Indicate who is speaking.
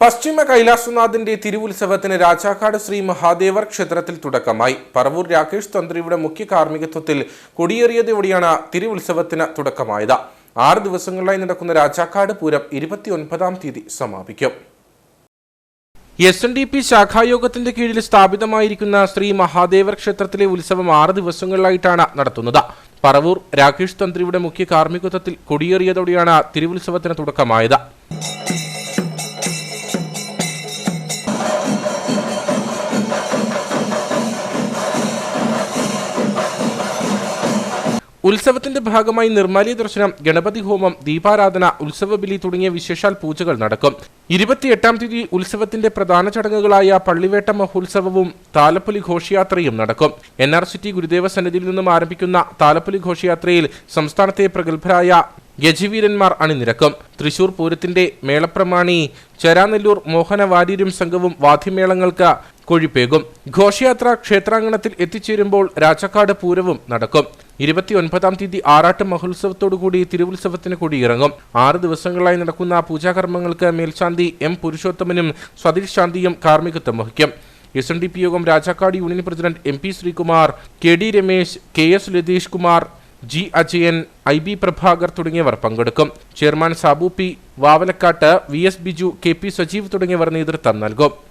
Speaker 1: പശ്ചിമ കൈലാസനാഥിന്റെ തിരുവുത്സവത്തിന് രാജാക്കാട് ശ്രീ മഹാദേവർ ക്ഷേത്രത്തിൽ തുടക്കമായി. പറവൂർ രാകേഷ് തന്ത്രിയുടെ മുഖ്യ കാർമ്മികത്വത്തിൽ കൊടിയേറിയതോടെയാണ് തിരുവുത്സവത്തിന് തുടക്കമായത്. ആറ് ദിവസങ്ങളിലായി നടക്കുന്ന രാജാക്കാട് പൂരം ഇരുപത്തിയൊൻപതാം തീയതി സമാപിക്കും. എസ് എൻ ഡി പി ശാഖായോഗത്തിന്റെ കീഴിൽ സ്ഥാപിതമായിരിക്കുന്ന ശ്രീ മഹാദേവർ ക്ഷേത്രത്തിലെ ഉത്സവം ആറ് ദിവസങ്ങളിലായിട്ടാണ് നടത്തുന്നത്. പറവൂർ രാകേഷ് തന്ത്രിയുടെ മുഖ്യ കാർമ്മികത്വത്തിൽ കൊടിയേറിയതോടെയാണ് തിരുവുത്സവത്തിന് തുടക്കമായത്. ഉത്സവത്തിന്റെ ഭാഗമായി നിർമ്മാലി ദർശനം ഗണപതി ഹോമം ദീപാരാധന ഉത്സവബലി തുടങ്ങിയ വിശേഷാൽ പൂജകൾ നടക്കും. ഇരുപത്തിയെട്ടാം തീയതി ഉത്സവത്തിന്റെ പ്രധാന ചടങ്ങുകളായ പള്ളിവേട്ട മഹോത്സവവും താലപ്പൊലി ഘോഷയാത്രയും നടക്കും. എൻ ആർ സിറ്റി ഗുരുദേവ സന്നിധിയിൽ നിന്നും ആരംഭിക്കുന്ന താലപ്പൊലി ഘോഷയാത്രയിൽ സംസ്ഥാനത്തെ പ്രഗത്ഭരായ ഗജവീരന്മാർ അണിനിരക്കും. തൃശൂർ പൂരത്തിന്റെ മേളപ്രമാണി ചരാനെല്ലൂർ മോഹന വാര്യരും സംഘവും വാദ്യമേളങ്ങൾക്ക് കൊഴിപ്പേകും. ഘോഷയാത്ര ക്ഷേത്രാങ്കണത്തിൽ എത്തിച്ചേരുമ്പോൾ രാജക്കാട് പൂരവും നടക്കും. ഇരുപത്തിയൊൻപതാം തീയതി ആറാട്ട് മഹോത്സവത്തോടുകൂടി തിരുവുത്സവത്തിന് ഇറങ്ങും ആറ് ദിവസങ്ങളായി നടക്കുന്ന പൂജാകർമ്മങ്ങൾക്ക് മേൽശാന്തി എം പുരുഷോത്തമനും സതീഷ് ശാന്തിയും കാർമ്മികത്വം വഹിക്കും. എസ് എൻ ഡി പി യോഗം Rajakkad union president M P Sreekumar K D Ramesh K S Latheesh Kumar G Ajayan I B Prabhakar തുടങ്ങിയവർ പങ്കെടുക്കും. Chairman Sabu P Vavalakkattu V S Biju K P Sajeev തുടങ്ങിയവർ നേതൃത്വം നൽകും.